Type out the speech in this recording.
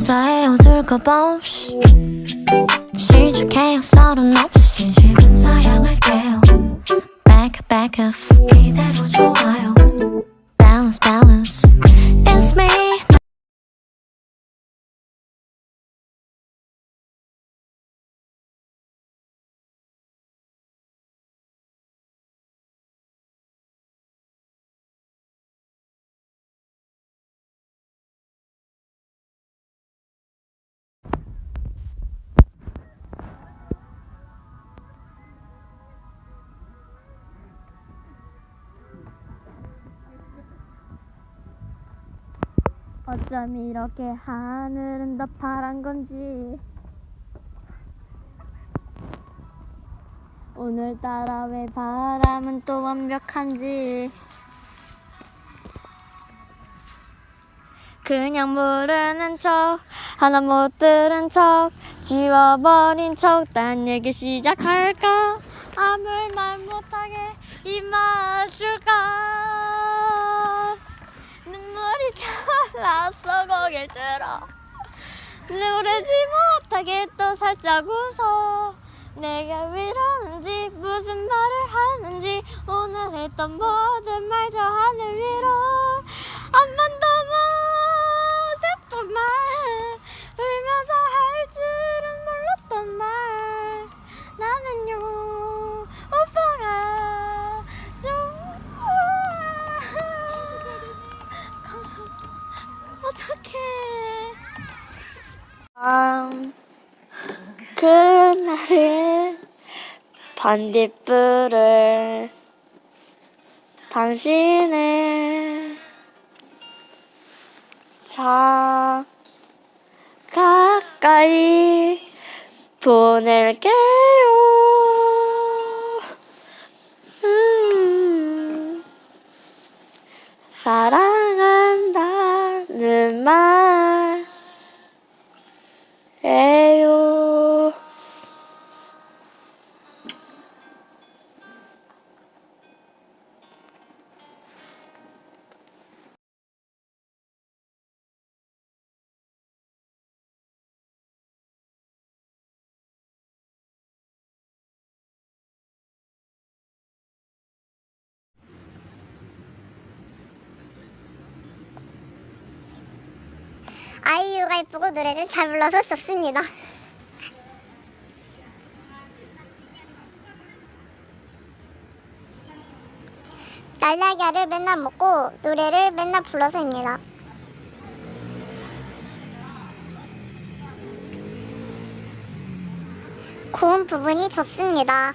인사해 어둘 것 없이. 시작해요 서른 없이. 진심은 사양할게요. Back back up. 이대로 좋아요. Balance balance 어쩜 이렇게 하늘은 더 파란 건지. 오늘따라 왜 바람은 또 완벽한지. 그냥 모르는 척 하나 못 들은 척 지워버린 척 딴 얘기 시작할까? 아무 말 못하게 입맞 잘났어 고개를 들어. 누르지 못하게 또 살짝 웃어 내가 왜 이러는지 무슨 말을 하는지. 오늘 했던 모든 말저 그날의 반딧불을 당신의 자 가까이 보낼게요. 음. 사랑 아이유가 예쁘고 노래를 잘 불러서 좋습니다. 날라기를 맨날 먹고 노래를 맨날 불러서입니다. 고음 부분이 좋습니다.